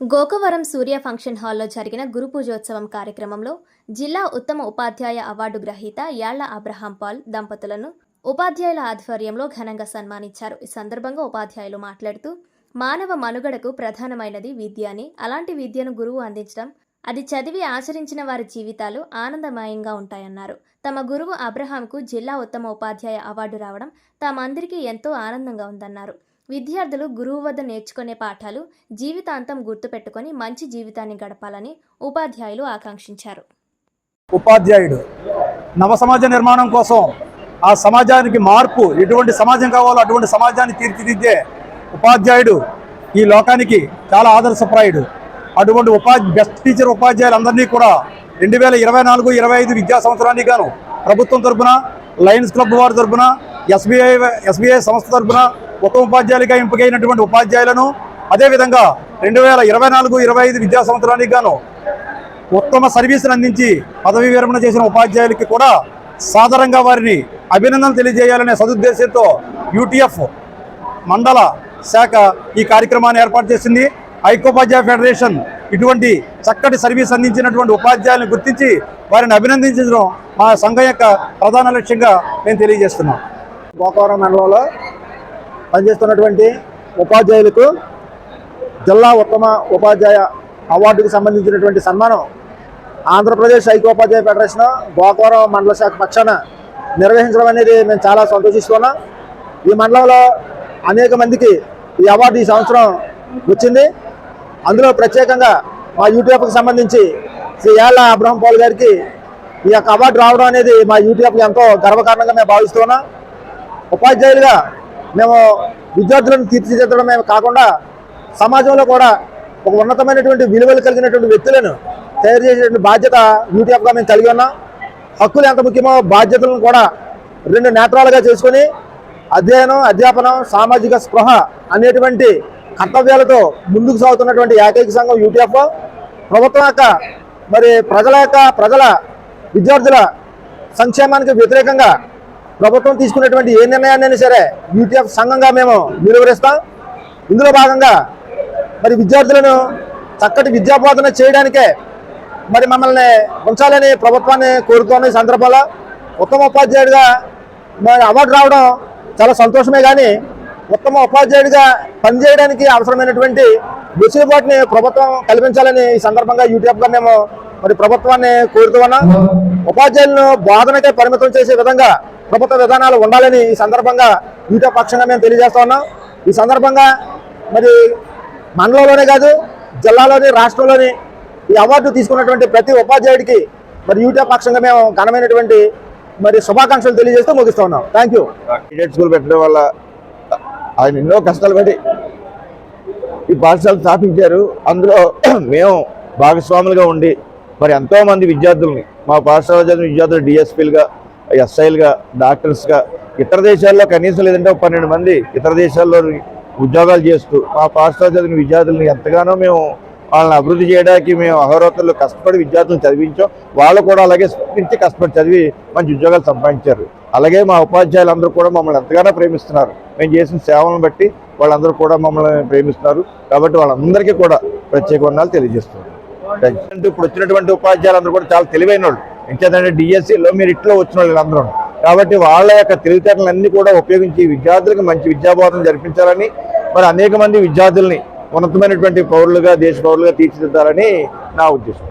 గోకవరం సూర్య function హాల్లో జరిగిన గురు పూజోత్సవం కార్యక్రమంలో జిల్లా ఉత్తమ ఉపాధ్యాయ అవార్డు గ్రహీత యాళ్ళ అబ్రహాం పాల్ దంపతులను ఉపాధ్యాయుల ఆధ్వర్యంలో ఘనంగా సన్మానించారు. ఈ సందర్భంగా ఉపాధ్యాయులు మాట్లాడుతూ మానవ మనుగడకు ప్రధానమైనది విద్య అని. అలాంటి విద్యను గురువు అందించడం అది చదివి ఆచరించిన వారి జీవితాలు ఆనందమయంగా ఉంటాయన్నారు. తమ గురువు అబ్రహాంకు జిల్లా ఉత్తమ ఉపాధ్యాయ అవార్డు రావడం తామందరికీ ఎంతో ఆనందంగా ఉందన్నారు. విద్యార్థులు గురువు వద్ద నేర్చుకునే పాఠాలు జీవితాంతం గుర్తుపెట్టుకొని మంచి జీవితాన్ని గడపాలని ఉపాధ్యాయులు ఆకాంక్షించారు. ఉపాధ్యాయుడు నవ సమాజ నిర్మాణం కోసం ఆ సమాజానికి మార్పు ఎటువంటి సమాజం కావాలో అటువంటి సమాజాన్ని తీర్చిదిద్దే ఉపాధ్యాయుడు ఈ లోకానికి చాలా ఆదర్శప్రాయుడు. అటువంటి ఉపాధి బెస్ట్ టీచర్ ఉపాధ్యాయులందరినీ కూడా రెండు వేల ఇరవై నాలుగు ఇరవై ఐదు విద్యా సంవత్సరానికి గాను ప్రభుత్వం తరఫున లయన్స్ క్లబ్ వారి తరపున ఎస్బీఐ ఎస్బీఐ సంస్థ తరపున ఒక ఉపాధ్యాయులుగా ఎంపికైనటువంటి ఉపాధ్యాయులను అదేవిధంగా రెండు వేల ఇరవై నాలుగు ఇరవై ఐదు విద్యా సంవత్సరానికి గాను ఉత్తమ సర్వీసును అందించి పదవి విరమణ చేసిన ఉపాధ్యాయులకి కూడా సాధారణంగా వారిని అభినందనలు తెలియజేయాలనే సదుద్దేశంతో యూటీఎఫ్ మండల శాఖ ఈ కార్యక్రమాన్ని ఏర్పాటు చేసింది. ఐకోపాధ్యాయ ఫెడరేషన్ ఇటువంటి చక్కటి సర్వీస్ అందించినటువంటి ఉపాధ్యాయులను గుర్తించి వారిని అభినందించడం మా సంఘం యొక్క ప్రధాన లక్ష్యంగా నేను తెలియజేస్తున్నాం గోకవరం మండలంలో పనిచేస్తున్నటువంటి ఉపాధ్యాయులకు జిల్లా ఉత్తమ ఉపాధ్యాయ అవార్డుకు సంబంధించినటువంటి సన్మానం ఆంధ్రప్రదేశ్ ఐకోపాధ్యాయ ఫెడరేషన్ గోకవరం మండల శాఖ పక్షాన నిర్వహించడం అనేది మేము చాలా సంతోషిస్తున్నాం. ఈ మండలంలో అనేక మందికి ఈ అవార్డు ఈ సంవత్సరం వచ్చింది. అందులో ప్రత్యేకంగా మా యూటీఎఫ్కి సంబంధించి శ్రీ ఏళ్ళ అబ్రహం పాల్ గారికి ఈ యొక్క అవార్డు రావడం అనేది మా యూటీఎఫ్కి ఎంతో గర్వకారణంగా మేము భావిస్తున్నాం. ఉపాధ్యాయులుగా మేము విద్యార్థులను తీర్చిదిద్దడమే కాకుండా సమాజంలో కూడా ఒక ఉన్నతమైనటువంటి విలువలు కలిగినటువంటి వ్యక్తులను తయారు చేసేటువంటి బాధ్యత యూటీఎఫ్గా మేము కలిగి ఉన్నాం. హక్కులు ఎంత ముఖ్యమో బాధ్యతలను కూడా రెండు నేత్రాలుగా చేసుకొని అధ్యయనం అధ్యాపనం సామాజిక స్పృహ అనేటువంటి కర్తవ్యాలతో ముందుకు సాగుతున్నటువంటి ఏకైక సంఘం యూటీఎఫ్. ప్రభుత్వం యొక్క మరి ప్రజల యొక్క ప్రజల విద్యార్థుల సంక్షేమానికి వ్యతిరేకంగా ప్రభుత్వం తీసుకున్నటువంటి ఏ నిర్ణయాన్ని సరే యూటీఎఫ్ సంఘంగా మేము నిలువరిస్తాం. ఇందులో భాగంగా మరి విద్యార్థులను చక్కటి విద్యాబోధన చేయడానికే మరి మమ్మల్ని ఉంచాలని ప్రభుత్వాన్ని కోరుతున్న సందర్భంలో ఉత్తమ ఉపాధ్యాయుడిగా మరి అవార్డు రావడం చాలా సంతోషమే కానీ ఉత్తమ ఉపాధ్యాయుడిగా పనిచేయడానికి అవసరమైనటువంటి వెసులుబాటుని ప్రభుత్వం కల్పించాలని ఈ సందర్భంగా యూటీఎఫ్గా మేము మరి ప్రభుత్వాన్ని కోరుతూ ఉపాధ్యాయులను బోధనకే పరిమితం చేసే విధంగా ప్రభుత్వ విధానాలు ఉండాలని ఈ సందర్భంగా వీటో పక్షంగా మేము తెలియజేస్తా ఉన్నాం. ఈ సందర్భంగా మరి మండలంలోనే కాదు జిల్లాలోని రాష్ట్రంలోని ఈ అవార్డు తీసుకున్నటువంటి ప్రతి ఉపాధ్యాయుడికి మరి యూటా పక్షంగా మేము ఘనమైనటువంటి మరి శుభాకాంక్షలు తెలియజేస్తూ ముగిస్తూ ఉన్నాం. థ్యాంక్ యూ స్కూల్ పెట్టడం వల్ల ఆయన ఎన్నో కష్టాలు పడి ఈ పాఠశాల స్థాపించారు. అందులో మేము భాగస్వాములుగా ఉండి మరి ఎంతో మంది విద్యార్థుల్ని మా పాఠశాల చదివిన విద్యార్థులు డిఎస్పీలుగా ఎస్ఐలుగా డాక్టర్స్గా ఇతర దేశాల్లో కనీసం లేదంటే ఒక పన్నెండు మంది ఇతర దేశాల్లో ఉద్యోగాలు చేస్తూ మా పాఠశాల చదివిన విద్యార్థుల్ని ఎంతగానో మేము వాళ్ళని అభివృద్ధి చేయడానికి మేము అహోరాత్రులు కష్టపడి విద్యార్థులను చదివించాం. వాళ్ళు కూడా అలాగే స్పందించి కష్టపడి చదివి మంచి ఉద్యోగాలు సంపాదించారు. అలాగే మా ఉపాధ్యాయులందరూ కూడా మమ్మల్ని ఎంతగానో ప్రేమిస్తున్నారు. మేము చేసిన సేవలను బట్టి వాళ్ళందరూ కూడా మమ్మల్ని ప్రేమిస్తున్నారు. కాబట్టి వాళ్ళందరికీ కూడా ప్రత్యేక వర్ణాలు తెలియజేస్తున్నారు ఇప్పుడు వచ్చినటువంటి ఉపాధ్యాయులందరూ కూడా చాలా తెలివైన వాళ్ళు ఇంకేదంటే డిఎస్సిలో మీరు ఇట్లో వచ్చిన వాళ్ళు అందరూ కాబట్టి వాళ్ళ యొక్క తెలివితేటలన్నీ కూడా ఉపయోగించి విద్యార్థులకు మంచి విద్యాబోధన జరిపించాలని మరి అనేక మంది విద్యార్థుల్ని ఉన్నతమైనటువంటి పౌరులుగా దేశ పౌరులుగా తీర్చిదిద్దాలని నా ఉద్దేశం.